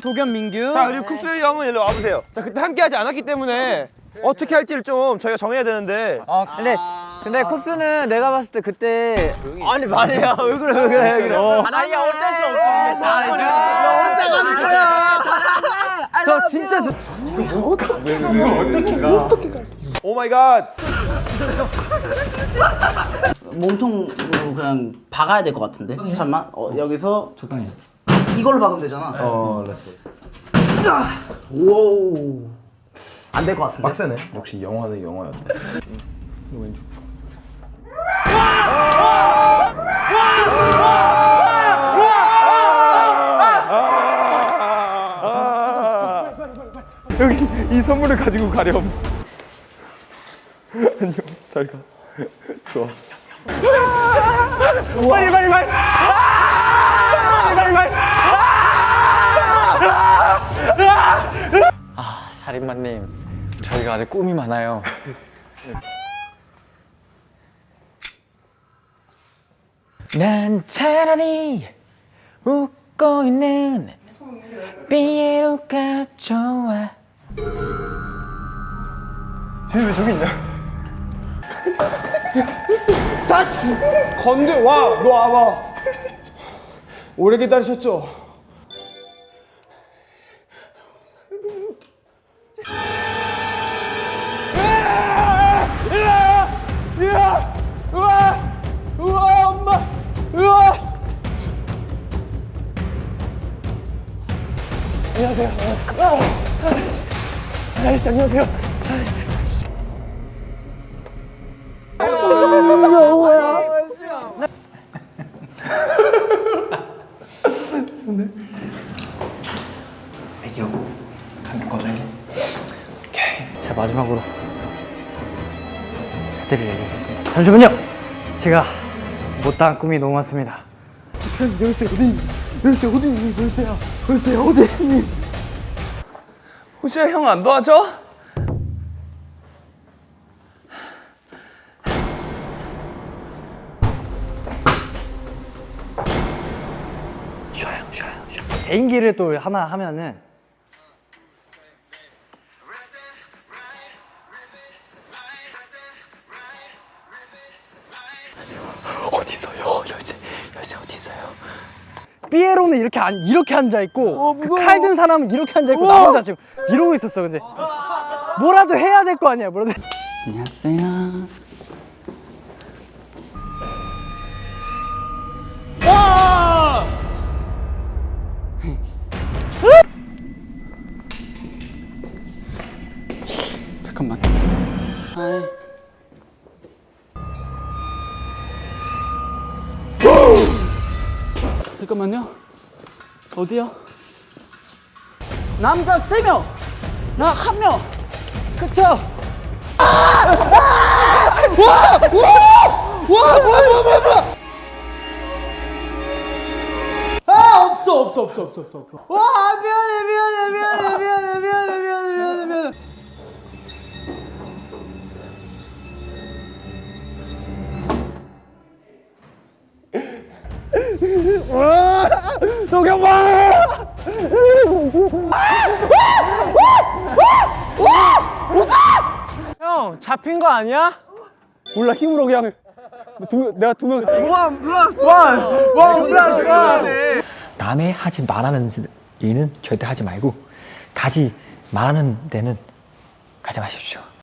도겸 민규. 자 그리고 쿱스 형은 일로 와보세요. 자 그때 함께하지 않았기 때문에 어떻게 할지를 좀 저희가 정해야 되는데. 아 근데 근데 쿱스는 내가 봤을 때 그때 아니 말이야 왜 그래 왜 그래 왜 그래 아니 어쩔 수 없어 혼자 가는 거야 저 진짜 저 오 마이 갓. 몸통으로 그냥 박아야 될 것 같은데. 잠만. 어, 여기서 적당히. 이걸로 박으면 되잖아. 어, 렛츠고. 오. 안될 것 같은데. 빡세네. 역시 영화는 영화였다. 여기 이 선물을 가지고 가렴. 안녕. 잘 가. 좋아. 빨리 빨리 빨리. 빨리 빨리. 아, 살인마님 저희가 아직 꿈이 많아요 난 차라리 웃고 있는 삐에로가 좋아 쟤왜 저기 있냐? 다 주. 건들 와, 너 와봐. 오래 기다리셨죠? 안녕하세요. 아, 아이씨, 안녕하세요. 자 마지막으로 해드릴 얘기겠습니다 잠시만요 제가 못다한 꿈이 너무 많습니다 형님 여기 있어요 호디님 여기 있어요 호디님 여기 있어요 여기 있어요 호디님 호시야 형 안 도와줘? 개인기를 또 하나 하면은 삐에로는 이렇게 안, 이렇게 앉아 있고 그칼든 사람은 이렇게 앉아 있고 나 혼자 지금 이러고 있었어 근데 뭐라도 해야 될 거 아니야 뭐라도 안녕하세요. 잠깐만. 하이. 잠깐만요. 어디요? 남자 3명, 나 1명. 그쵸? 아 없어 없어 없어 없어 없어 없어. 와 미안해 미안해 미안해 형 잡힌 거 아니야? 몰라 힘으로 그냥 두, 내가 두 명. 원 플러스 원. 원 플러스 원. 남의 하지 말라는 일은 절대 하지 말고 가지 말하는 데는 가지 마십시오.